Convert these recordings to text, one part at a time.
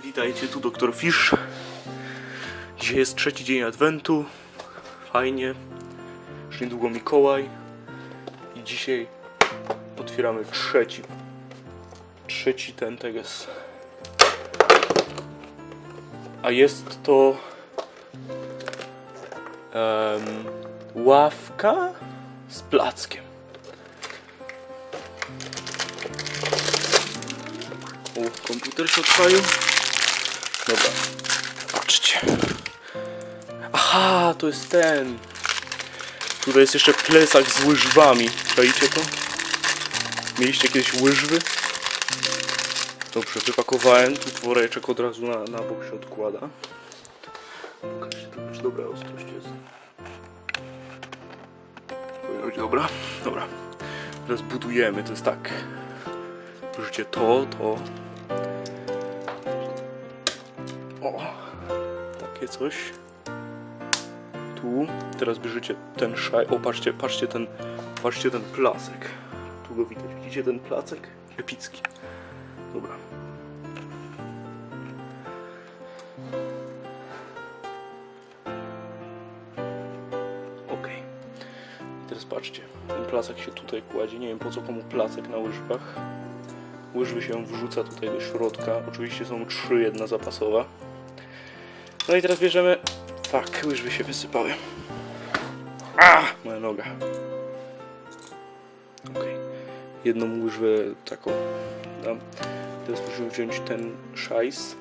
Witajcie, tu doktor Fish. Dzisiaj jest trzeci dzień Adwentu. Fajnie. Już niedługo Mikołaj. I dzisiaj otwieramy trzeci. Trzeci ten teges. A jest to em, ławka z plackiem. O, komputer się odpalił. Dobra, patrzcie. Aha, to jest ten. Tutaj jest jeszcze plecak z łyżwami. Czajcie to? Mieliście kiedyś łyżwy? Dobrze, wypakowałem. Tu woreczek od razu na, na bok się odkłada. Pokażcie to, czy dobra ostrość jest. Powinno być dobra. Dobra. Teraz budujemy. To jest tak. Bierzecie to, to. O, takie coś. Tu. Teraz bierzecie ten szaj. O, patrzcie, patrzcie ten, patrzcie ten placek. Tu go widać. Widzicie ten placek? Epicki. Dobra. I teraz patrzcie. Ten placek się tutaj kładzie. Nie wiem po co komu placek na łyżwach. Łyżwy się wrzuca tutaj do środka. Oczywiście są trzy, jedna zapasowa. No i teraz bierzemy... Fuck, łyżwy się wysypały. A, moja noga. Okej. Jedną łyżwę taką dam. Teraz musimy wziąć ten szajs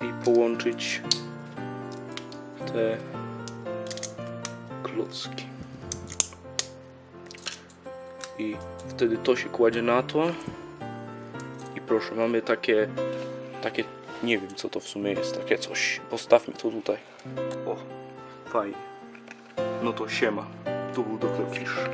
i połączyć te klocki. I wtedy to się kładzie na to. I proszę, mamy takie, takie, nie wiem co to w sumie jest, takie coś. Postawmy to tutaj. O, fajnie. No to siema. Tu był Dr. Fish.